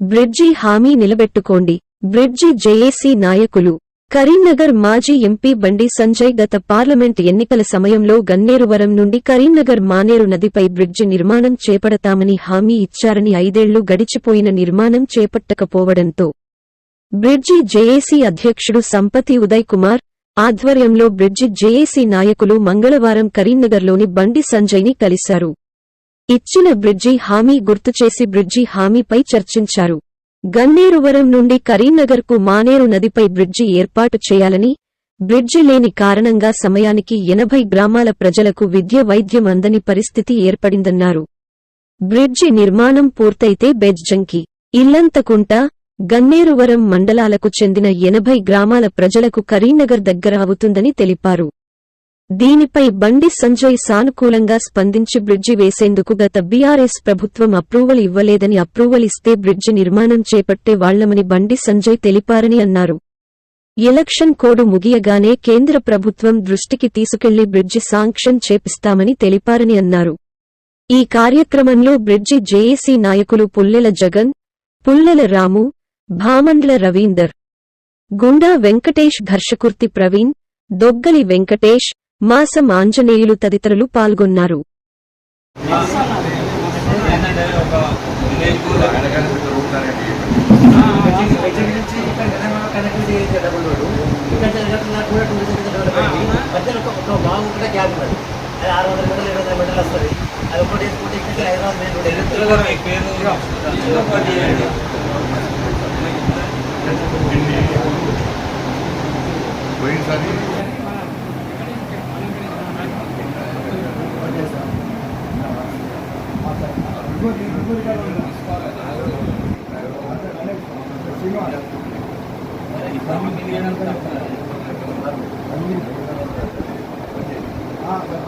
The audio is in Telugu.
బ్రిడ్జి హామీ నిలబెట్టుకోండి. బ్రిడ్జి జేఏసీ నాయకులు. కరీంనగర్ మాజీ ఎంపీ బండి సంజయ్ గత పార్లమెంట్ ఎన్నికల సమయంలో గన్నేరువరం నుండి కరీంనగర్ మానేరు నదిపై బ్రిడ్జి నిర్మాణం చేపడతామని హామీ ఇచ్చారని ఐదేళ్ళు గడిచిపోయిన నిర్మాణం చేపట్టకపోవడంతో. బ్రిడ్జి జేఏసీ అధ్యక్షుడు సంపతి ఉదయ్ కుమార్ ఆధ్వర్యంలో బ్రిడ్జి జేఏసీ నాయకులు మంగళవారం కరీంనగర్లోని బండి సంజయ్ని కలిశారు. ఇచ్చిన బ్రిడ్జి హామీ గుర్తుచేసి బ్రిడ్జి హామీపై చర్చించారు. గన్నేరువరం నుండి కరీంనగర్కు మానేరు నదిపై బ్రిడ్జి ఏర్పాటు చేయాలని బ్రిడ్జి లేని కారణంగా సమయానికి ఎనభై గ్రామాల ప్రజలకు విద్య వైద్యం అందని పరిస్థితి ఏర్పడిందన్నారు. బ్రిడ్జి నిర్మాణం పూర్తయితే బెజ్జంకి ఇల్లంతకుంట గన్నేరువరం మండలాలకు చెందిన ఎనభై గ్రామాల ప్రజలకు కరీంనగర్ దగ్గర అవుతుందని తెలిపారు. దీనిపై బండి సంజయ్ సానుకూలంగా స్పందించి బ్రిడ్జి వేసేందుకు గత బీఆర్ఎస్ ప్రభుత్వం అప్రూవల్ ఇవ్వలేదని అప్రూవల్ ఇస్తే బ్రిడ్జి నిర్మాణం చేపట్టే వాళ్ళమని బండి సంజయ్ తెలిపారని అన్నారు. ఎలక్షన్ కోడ్ ముగియగానే కేంద్ర ప్రభుత్వం దృష్టికి తీసుకెళ్ళి బ్రిడ్జి సాంక్షన్ చేపిస్తామని తెలిపారని అన్నారు. ఈ కార్యక్రమంలో బ్రిడ్జి జేఏసీ నాయకులు పుల్లెల జగన్ పుల్లెల రాము భామండ్ల రవీందర్ గుండా వెంకటేష్ ఘర్షకుర్తి ప్రవీణ్ దొగ్గలి వెంకటేష్ మాసం ఆంజనేయులు తదితరులు పాల్గొన్నారు. పోయినసారి Ah,